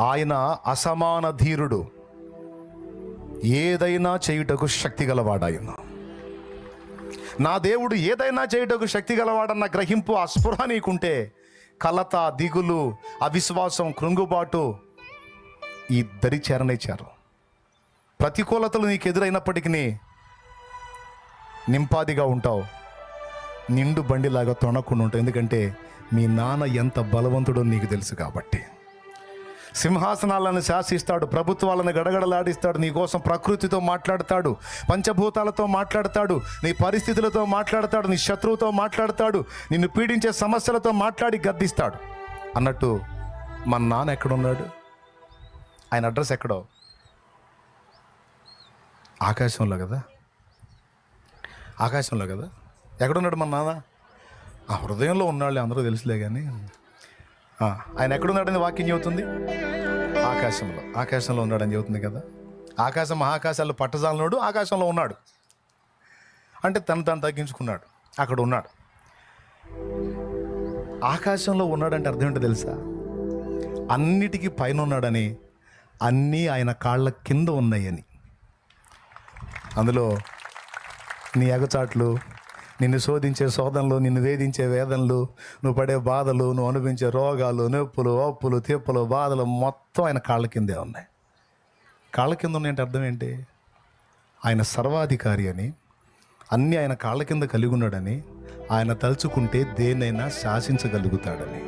ఆయన అసమాన ధీరుడు ఏదైనా చేయుటకు శక్తి గలవాడాయన నా దేవుడు ఏదైనా చేయుటకు శక్తి గలవాడన్న గ్రహింపు ఆ స్పృహ నీకుంటే కలత దిగులు అవిశ్వాసం కృంగుబాటు ఈ దరి చేరనిచ్చారు ప్రతికూలతలు నీకు ఎదురైనప్పటికీ నింపాదిగా ఉంటావు. నిండు బండిలాగా తొణకుండా ఉంటావు ఎందుకంటే మీ నాన్న ఎంత బలవంతుడో నీకు తెలుసు కాబట్టి. సింహాసనాలను శాసిస్తాడు ప్రభుత్వాలను గడగడలాడిస్తాడు నీ కోసం ప్రకృతితో మాట్లాడతాడు పంచభూతాలతో మాట్లాడతాడు నీ పరిస్థితులతో మాట్లాడతాడు నీ శత్రువుతో మాట్లాడతాడు నిన్ను పీడించే సమస్యలతో మాట్లాడి గద్దిస్తాడు. అన్నట్టు మన నాన్న ఎక్కడున్నాడు? ఆయన అడ్రస్ ఎక్కడో? ఆకాశంలో కదా? ఆకాశంలో కదా? ఎక్కడున్నాడు మన నాన్న? ఆ హృదయంలో ఉన్నాళ్ళే అందరూ తెలుసులే కానీ ఆయన ఎక్కడున్నాడని వాక్యం చెబుతుంది? ఆకాశంలో. ఆకాశంలో ఉన్నాడని చెబుతుంది కదా? ఆకాశం మహాకాశాలు పట్టజాలనోడు ఆకాశంలో ఉన్నాడు. అంటే తను తను తగ్గించుకున్నాడు. అక్కడ ఉన్నాడు. ఆకాశంలో ఉన్నాడంటే అర్థం ఏంటో తెలుసా? అన్నిటికీ పైన ఉన్నాడని అన్నీ ఆయన కాళ్ళ కింద ఉన్నాయని. అందులో నీ ఎగచాట్లు నిన్ను శోధించే శోధనలు నిన్ను వేధించే వేదనలు నువ్వు పడే బాధలు నువ్వు అనుభవించే రోగాలు నొప్పులు ఒప్పులు తిప్పులు బాధలు మొత్తం ఆయన కాళ్ళ కిందే ఉన్నాయి. కాళ్ళ కింద ఉన్నాయంటే అర్థం ఏంటి? ఆయన సర్వాధికారి అని అన్నీ ఆయన కాళ్ళ కింద కలిగి ఉన్నాడని ఆయన తలుచుకుంటే దేన్నైనా శాసించగలుగుతాడని.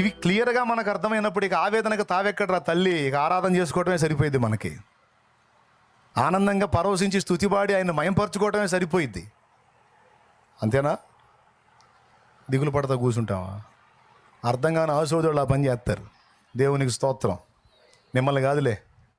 ఇవి క్లియర్గా మనకు అర్థమైనప్పుడు ఇక ఆవేదనకు తావెక్కడరా తల్లి? ఇక ఆరాధన చేసుకోవడమే సరిపోయింది మనకి. ఆనందంగా పరవశించి స్థుతిపాడి ఆయన మయంపరచుకోవటమే సరిపోయిద్ది. అంతేనా? దిగులు పడతా కూర్చుంటావా? అర్థం కాని ఆశోదోళ్ళు ఆ పని చేస్తారు. దేవునికి స్తోత్రం. మిమ్మల్ని కాదులే.